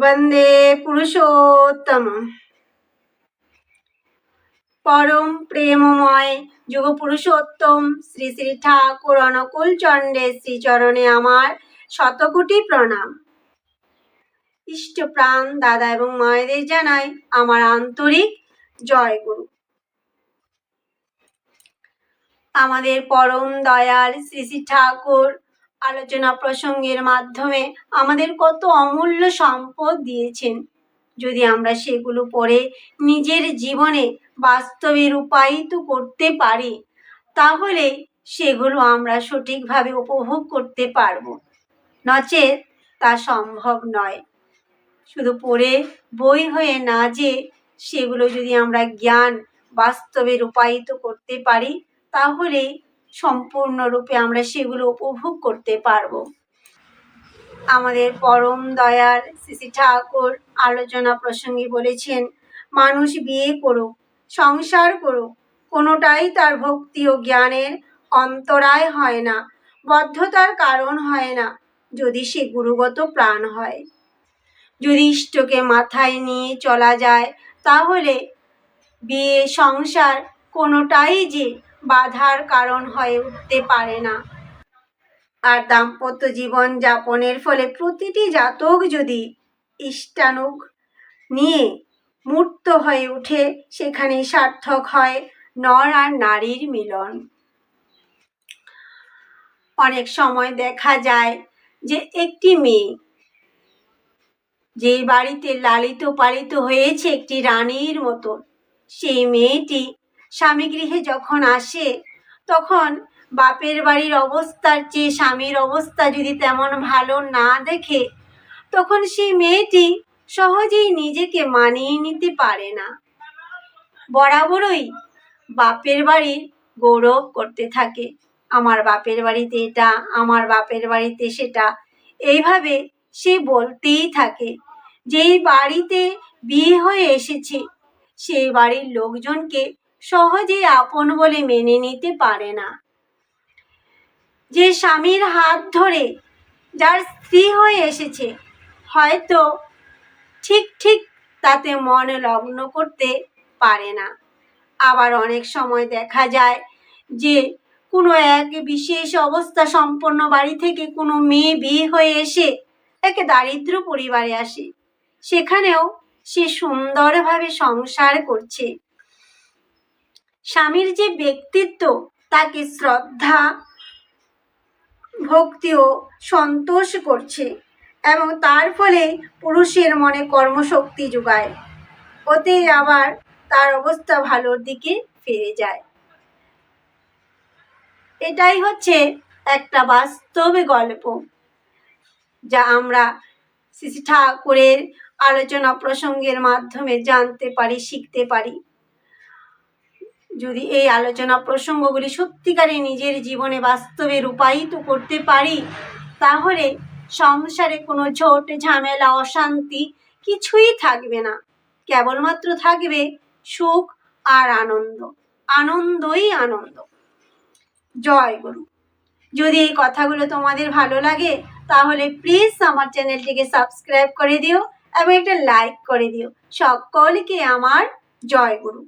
বন্দে পুরুষোত্তম পরম প্রেমময় যুগ পুরুষোত্তম শ্রী শ্রী ঠাকুর অনুকূল চণ্ডের শ্রীচরণে আমার শতকোটি প্রণাম ইষ্ট প্রাণ দাদা এবং মায়েদের জানাই আমার আন্তরিক জয় গুরু আমাদের পরম দয়াল শ্রী শ্রী ঠাকুর আলোচনা প্রসঙ্গের মাধ্যমে আমাদের কত অমূল্য সম্পদ দিয়েছেন। যদি আমরা সেগুলো পড়ে নিজের জীবনে বাস্তবে রূপায়িত করতে পারি, তাহলে সেগুলো আমরা সঠিকভাবে উপভোগ করতে পারব। নচেত তা সম্ভব নয়। শুধু পড়ে বই হয়ে না যে সেগুলো যদি আমরা জ্ঞান বাস্তবে রূপায়িত করতে পারি, তাহলে সম্পূর্ণরূপে আমরা সেগুলো উপভোগ করতে পারব। আমাদের পরম দয়ার শ্রী ঠাকুর আলোচনা প্রসঙ্গে বলেছেন, মানুষ বিয়ে করুক, সংসার করুক, কোনোটাই তার ভক্তি ও জ্ঞানের অন্তরায় হয় না, বদ্ধতার কারণ হয় না, যদি সে গুরুগত প্রাণ হয়। যদি ইষ্টকে মাথায় নিয়ে চলা যায়, তাহলে বিয়ে, সংসার কোনোটাই যে বাধার কারণ হয়ে উঠতে পারে না। আর দাম্পত্য জীবন যাপনের ফলে প্রতিটি জাতক যদি ইষ্টানুগ নিয়ে মূর্ত হয়ে উঠে, সেখানে সার্থক হয় নর আর নারীর মিলন। অনেক সময় দেখা যায় যে একটি মেয়ে যে বাড়িতে লালিত পালিত হয়েছে, একটি রানীর মতো, সেই মেয়েটি স্বামী গৃহে যখন আসে, তখন বাপের বাড়ির অবস্থার চেয়ে স্বামীর অবস্থা যদি তেমন ভালো না দেখে, তখন সেই মেয়েটি সহজেই নিজেকে মানিয়ে নিতে পারে না। বরাবরই বাপের বাড়ি গৌরব করতে থাকে। আমার বাপের বাড়িতে এটা, আমার বাপের বাড়িতে সেটা, এইভাবে সে বলতেই থাকে। যেই বাড়িতে বিয়ে হয়ে এসেছে, সেই বাড়ির লোকজনকে সহজেই আপন বলে মেনে নিতে পারে না। যে স্বামীর হাত ধরে যার স্ত্রী হয়ে এসেছে, হয়তো ঠিক ঠিক তাতে মন লগ্ন করতে পারে না। আবার অনেক সময় দেখা যায় যে কোনো এক বিশেষ অবস্থা সম্পন্ন বাড়ি থেকে কোনো মেয়ে বিয়ে হয়ে এসে একে দারিদ্র পরিবারে আসে। সেখানেও সে সুন্দরভাবে সংসার করছে। স্বামীর যে ব্যক্তিত্ব, তাকে শ্রদ্ধা, ভক্তি ও সন্তোষ করছে এবং তার ফলে পুরুষের মনে কর্মশক্তি যোগায়। ওতে আবার তার অবস্থা ভালোর দিকে ফিরে যায়। এটাই হচ্ছে একটা বাস্তবে গল্প, যা আমরা শ্রী ঠাকুরের আলোচনা প্রসঙ্গের মাধ্যমে জানতে পারি, শিখতে পারি। যদি এই আলোচনা প্রসঙ্গগুলি সত্যিকারে নিজের জীবনে বাস্তবে রূপায়িত করতে পারি, তাহলে সংসারে কোনো ঝোট, ঝামেলা, অশান্তি কিছুই থাকবে না। কেবলমাত্র থাকবে সুখ আর আনন্দ। আনন্দই আনন্দ। জয় গুরু। যদি এই কথাগুলো তোমাদের ভালো লাগে, তাহলে প্লিজ আমার চ্যানেলটিকে সাবস্ক্রাইব করে দিও এবং একটা লাইক করে দিও। সকলকে আমার জয় গুরু।